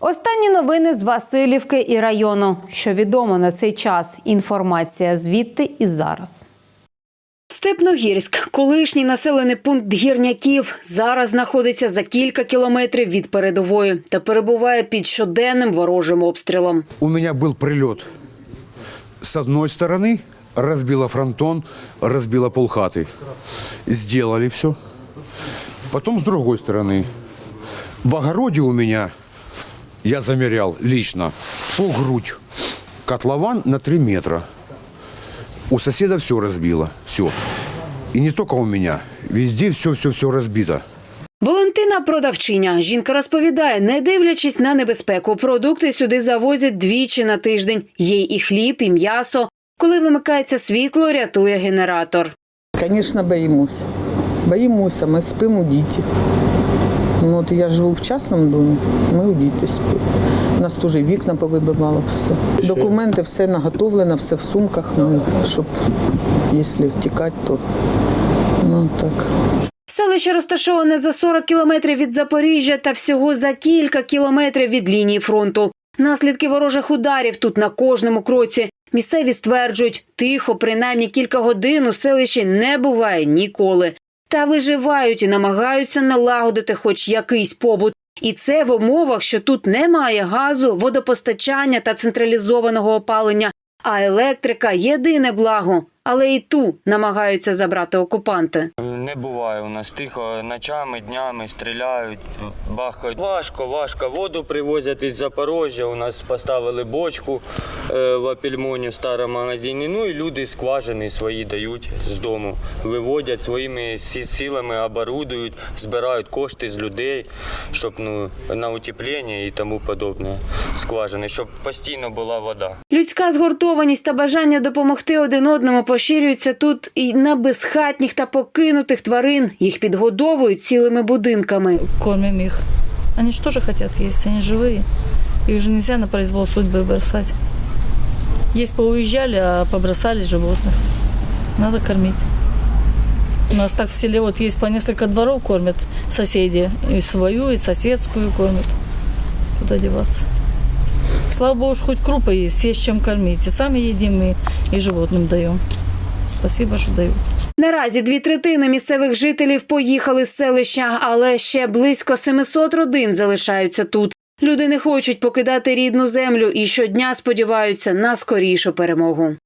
Останні новини з Васильівки і району. Що відомо на цей час. Інформація звідти і зараз. Степногірськ, колишній населений пункт гірняків, зараз знаходиться за кілька кілометрів від передової та перебуває під щоденним ворожим обстрілом. У меня был прилет с одной стороны, разбила фронтон, разбила полхаты. Сделали все. Потом с другой стороны. В огороде у меня, я замерял лично, по грудь. Котлован на 3 метра. У соседа все разбило, все. И не только у меня, везде все-все-все разбито. Валентина продавчиня. Жінка розповідає, не дивлячись на небезпеку, продукти сюди завозять двічі на тиждень. Є і хліб, і м'ясо. Коли вимикається світло, рятує генератор. Звісно, боїмося. Боїмося, ми спимо у діті. Ну, от я живу в частному домі, ми у діти спимо. У нас теж вікна повибивало все. Документи, все наготовлено, все в сумках, ну, щоб, якщо тікати, то ну так. Селище розташоване за 40 кілометрів від Запоріжжя та всього за кілька кілометрів від лінії фронту. Наслідки ворожих ударів тут на кожному кроці. Місцеві стверджують, тихо, принаймні кілька годин у селищі не буває ніколи. Та виживають і намагаються налагодити хоч якийсь побут. І це в умовах, що тут немає газу, водопостачання та централізованого опалення. А електрика єдине благо, але і ту намагаються забрати окупанти. Не буває у нас тихо, ночами, днями стріляють, бахають. Важко, важко. Воду привозять із Запоріжжя. У нас поставили бочку е, в Апельмоні в старому магазині. Ну і люди скважини свої дають з дому. Виводять своїми силами, оборудують, збирають кошти з людей, щоб ну, на утеплення і тому подобне. Скважини, щоб постійно була вода. Людська згуртованість та бажання допомогти один одному поширюються тут і на безхатніх та покинутих тварин. Їх підгодовують цілими будинками. кормим их. Они же тоже хотят есть, они живые. Их же нельзя на произвол судьбы бросать. Есть поуезжали, а побросали животных. Надо кормить. У нас так в селе вот есть по несколько дворов кормят соседи. И свою, и соседскую кормят. Куда деваться? Слава богу, что хоть крупы есть, есть чем кормить. И сами едим, и, и животным даем. Спасибо, что дают. Наразі дві третини місцевих жителів поїхали з селища, але ще близько 700 родин залишаються тут. Люди не хочуть покидати рідну землю і щодня сподіваються на скорішу перемогу.